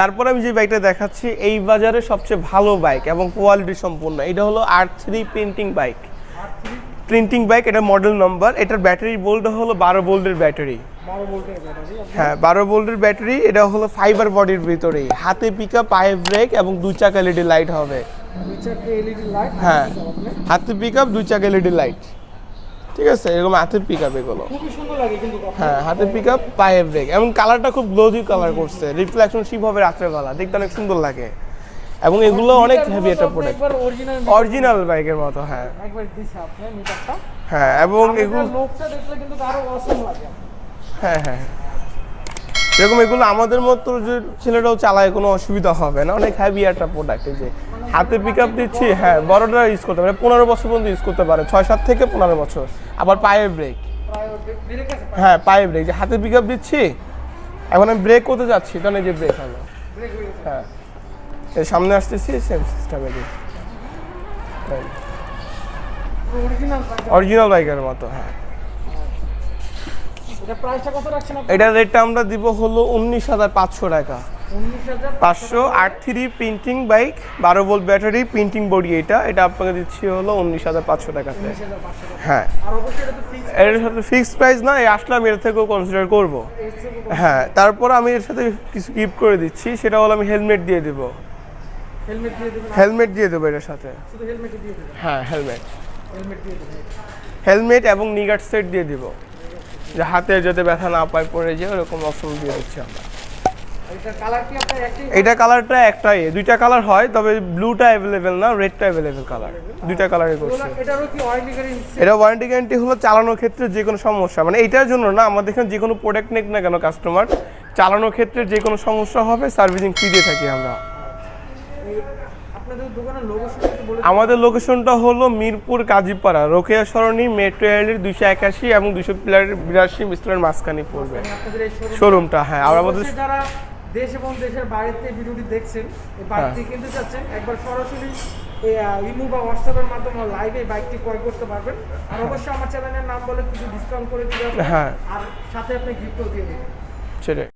তারপর আমি যে বাইকটা দেখাচ্ছি এই বাজারে সবচেয়ে ভালো বাইক এবং কোয়ালিটি সম্পূর্ণ। এটা হলো আর three printing bike printing bike এটা মডেল নাম্বার এটার ব্যাটারি বোল্ড হলো বারো বোল্ডের ব্যাটারি হ্যাঁ বারো বোল্ডের ব্যাটারি এটা হলো ফাইবার বডির ভিতরেই। হাতে পিকআপ পায়ে ব্রেক এবং দু চাকা এলইডি লাইট হবে। হ্যাঁ হাতে পিক আপ দুই চাকা এলইডি লাইট ঠিক আছে এরকম হাতের পিক আপ এগুলো হ্যাঁ হাতের পিক আপ হ্যাঁ পায়ে ব্রেক এবং কালারটা খুব গ্লোজি কালার করছে রিফ্লেকশন শিপ হবে রাত্রেবেলা দেখতে অনেক সুন্দর লাগে। এবং এগুলো অনেক হেভি একটা প্রোডাক্ট অরিজিনাল বাইকের মতো হ্যাঁ। হ্যাঁ এবং এগুলো লাগে। হ্যাঁ হ্যাঁ। এরকম এগুলো আমাদের মতো যে ছেলেরাও চালায় কোনো অসুবিধা হবে না। অনেক হ্যাভি একটা প্রোডাক্ট যে হাতে পিক আপ দিচ্ছি হ্যাঁ বড়রা ইউজ করতে পারে, পনেরো বছর পর্যন্ত ইউজ করতে পারে, ছয়, সাত থেকে পনেরো বছর। আবার পায়ে ব্রেক হ্যাঁ পায়ে ব্রেক যে হাতে পিক আপ দিচ্ছি, এখন আমি ব্রেক করতে যাচ্ছি তাহলে এই যে ব্রেক হলো। হয়ে সামনে আসতেছি সেম সিস্টেমে অরিজিনাল বাইকের মতো হ্যাঁ। এটা প্রাইসটা কত রাখছেন আপনি? এটা রেটটা আমরা দিব হলো উনিশ হাজার পাঁচশো টাকা। পাঁচশো। আট থ্রি প্রিন্টিং বাইক বারো ভোল্ট ব্যাটারি প্রিন্টিং বডি এটা। এটা আপনাকে দিচ্ছি হলো উনিশ হাজার পাঁচশো টাকাতে হ্যাঁ। এর সাথে ফিক্সড প্রাইস না এই আসলে আমি এর থেকেও কনসিডার করব। হ্যাঁ তারপর আমি এর সাথে কিছু গিফট করে দিচ্ছি সেটা হলো আমি হেলমেট দিয়ে দেবো। হেলমেট দিয়ে দেবো এটার সাথে। হ্যাঁ হেলমেট হেলমেট এবং নিগার সেট দিয়ে দিব। যে হাতে যাতে ব্যথা না পায় পড়ে যায় ওরকম অপশন দিয়ে দিচ্ছি আমরা। এটার কালার কি আপনার একই? এটা কালারটা একটাই। দুইটা কালার হয় তবে ব্লুটা অ্যাভেলেবেল না রেডটা অ্যাভেলেবেল কালার দুইটা কালারে করছি। এটা ওয়ারেন্টি গ্যারান্টি হলো চালানোর ক্ষেত্রে যে কোনো সমস্যা। মানে এটার জন্য না আমাদের এখানে যে কোনো প্রোডাক্ট নেক না কেন কাস্টমার চালানোর ক্ষেত্রে যে কোনো সমস্যা হবে সার্ভিসিং ফ্রি দিয়ে থাকি আমরা। আমাদের লোকেশনটা হলো মিরপুর কাজীপাড়া। রোকেয়া সরণি মেট্রো রেলের দুইশো একাশি এবং দুইশো পিলারের বিরাশি মিস্টারের মাঝখানে পড়বে। শোরুমটা হ্যাঁ আর আমাদের দেশ এবং দেশের বাড়িতে ভিডিওটি দেখছেন এই বাইকটি হ্যাঁ। কিনতে চাচ্ছেন একবার সরাসরি ইমো বা হোয়াটসঅ্যাপের মাধ্যমে লাইভে বাইকটি ক্রয় করতে পারবেন। আর অবশ্যই আমার চ্যানেলের নাম বলে কিছু ডিসকাউন্ট করে দিতে হবে হ্যাঁ। আর সাথে আপনি গিফটও দিয়ে দেবেন। সেটাই।